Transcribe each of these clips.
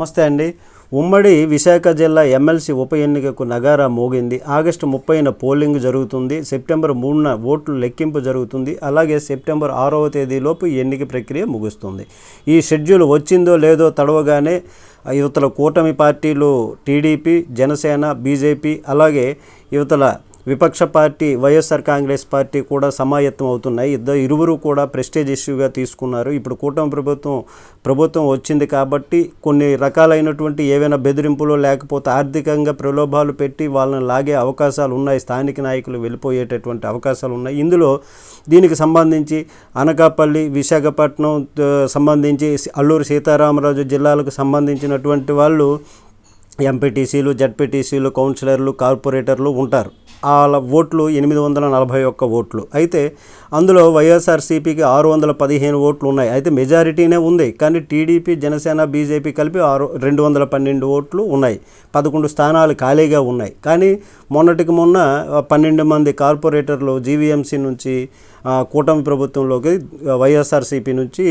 నమస్తే అండి. ఉమ్మడి విశాఖ జిల్లా ఎమ్మెల్సీ ఉప ఎన్నికకు నగారా మోగింది. ఆగస్టు ముప్పైన పోలింగ్ జరుగుతుంది. సెప్టెంబర్ మూడున ఓట్లు లెక్కింపు జరుగుతుంది. అలాగే సెప్టెంబర్ ఆరవ తేదీలోపు ఎన్నిక ప్రక్రియ ముగుస్తుంది. ఈ షెడ్యూల్ వచ్చిందో లేదో తడవగానే యువతల కూటమి పార్టీలు టీడీపీ జనసేన బీజేపీ అలాగే యువతల విపక్ష పార్టీ వైఎస్ఆర్ కాంగ్రెస్ పార్టీ కూడా సమాయత్తం అవుతున్నాయి. ఇద్దరు ఇరువురు కూడా ప్రెస్టేజ్ ఇష్యూగా తీసుకున్నారు. ఇప్పుడు కూటమి ప్రభుత్వం ప్రభుత్వం వచ్చింది కాబట్టి కొన్ని రకాలైనటువంటి ఏవైనా బెదిరింపులు లేకపోతే ఆర్థికంగా ప్రలోభాలు పెట్టి వాళ్ళని లాగే అవకాశాలు ఉన్నాయి. స్థానిక నాయకులు వెళ్ళిపోయేటటువంటి అవకాశాలు ఉన్నాయి. ఇందులో దీనికి సంబంధించి అనకాపల్లి విశాఖపట్నం సంబంధించి అల్లూరు సీతారామరాజు జిల్లాలకు సంబంధించినటువంటి వాళ్ళు ఎంపీటీసీలు జడ్పీటీసీలు కౌన్సిలర్లు కార్పొరేటర్లు ఉంటారు. వాళ్ళ ఓట్లు ఎనిమిది వందల నలభై ఒక్క ఓట్లు. అయితే అందులో వైఎస్ఆర్సీపీకి ఆరు వందల పదిహేను ఓట్లు ఉన్నాయి. అయితే మెజారిటీనే ఉంది. కానీ టీడీపీ జనసేన బీజేపీ కలిపి ఆరు రెండు వందల పన్నెండు ఓట్లు ఉన్నాయి. పదకొండు స్థానాలు ఖాళీగా ఉన్నాయి. కానీ మొన్నటికి మొన్న పన్నెండు మంది కార్పొరేటర్లు జీవీఎంసీ నుంచి కూటమి ప్రభుత్వంలోకి వైఎస్ఆర్సీపీ నుంచి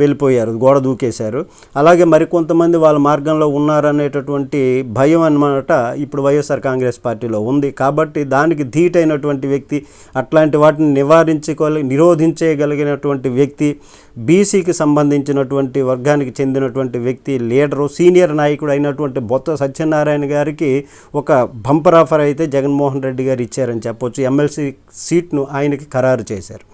వెళ్ళిపోయారు. గోడ దూకేశారు. అలాగే మరికొంతమంది వాళ్ళ మార్గంలో ఉన్నారనేటటువంటి భయం అన్నమాట ఇప్పుడు వైఎస్ఆర్ కాంగ్రెస్ పార్టీలో ఉంది. కాబట్టి దానికి ధీటైనటువంటి వ్యక్తి అట్లాంటి వాటిని నివారించుకోగలి నిరోధించగలిగినటువంటి వ్యక్తి బీసీకి సంబంధించినటువంటి వర్గానికి చెందినటువంటి వ్యక్తి లీడరు సీనియర్ నాయకుడు అయినటువంటి బొత్త సత్యనారాయణ గారికి ఒక బంపర్ ఆఫర్ అయితే జగన్మోహన్ రెడ్డి గారు ఇచ్చారని చెప్పొచ్చు. ఎమ్మెల్సీ సీట్ను ఆయనకి ఖరారు చేశారు.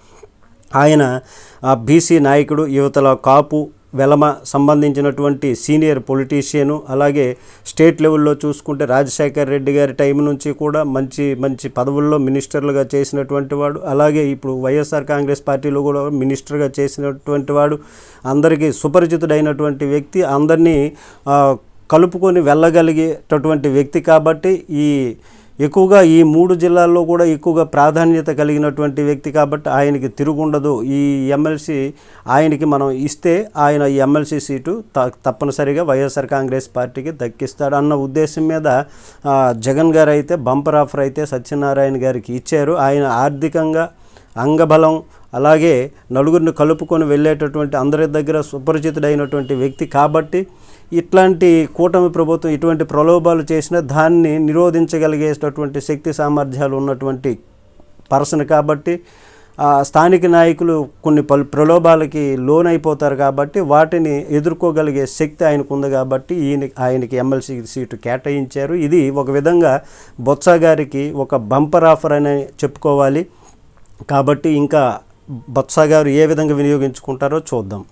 ఆయన ఆ బీసీ నాయకుడు యువతల కాపు వెలమ సంబంధించినటువంటి సీనియర్ పొలిటీషియను అలాగే స్టేట్ లెవెల్లో చూసుకుంటే రాజశేఖర్ రెడ్డి గారి టైం నుంచి కూడా మంచి మంచి పదవుల్లో మినిస్టర్లుగా చేసినటువంటి వాడు. అలాగే ఇప్పుడు వైఎస్ఆర్ కాంగ్రెస్ పార్టీలో కూడా మినిస్టర్గా చేసినటువంటి వాడు. అందరికీ సుపరిచితుడైనటువంటి వ్యక్తి. అందరినీ కలుపుకొని వెళ్ళగలిగేటటువంటి వ్యక్తి కాబట్టి ఈ ఎక్కువగా ఈ మూడు జిల్లాల్లో కూడా ఎక్కువగా ప్రాధాన్యత కలిగినటువంటి వ్యక్తి కాబట్టి ఆయనకి తిరుగుండదు. ఈ ఎమ్మెల్సీ ఆయనకి మనం ఇస్తే ఆయన ఈ ఎమ్మెల్సీ సీటు త తప్పనిసరిగా వైఎస్ఆర్ కాంగ్రెస్ పార్టీకి దక్కిస్తాడు అన్న ఉద్దేశం మీద జగన్ గారు అయితే బంపర్ ఆఫర్ అయితే సత్యనారాయణ గారికి ఇచ్చారు. ఆయన ఆర్థికంగా అంగబలం అలాగే నలుగురిని కలుపుకొని వెళ్ళేటటువంటి అందరి దగ్గర సుపరిచితుడైనటువంటి వ్యక్తి కాబట్టి ఇట్లాంటి కూటమి ప్రభుత్వం ఇటువంటి ప్రలోభాలు చేసిన దాన్ని నిరోధించగలిగేటటువంటి శక్తి సామర్థ్యాలు ఉన్నటువంటి పర్సన్ కాబట్టి స్థానిక నాయకులు కొన్ని పలు ప్రలోభాలకి లోనైపోతారు కాబట్టి వాటిని ఎదుర్కోగలిగే శక్తి ఆయనకు ఉంది కాబట్టి ఈయన ఆయనకి ఎమ్మెల్సీ సీటు కేటాయించారు. ఇది ఒక విధంగా బొత్స గారికి ఒక బంపర్ ఆఫర్ అని చెప్పుకోవాలి. కాబట్టి ఇంకా బత్సా గారు ఏ విధంగా వినియోగించుకుంటారో చూద్దాం.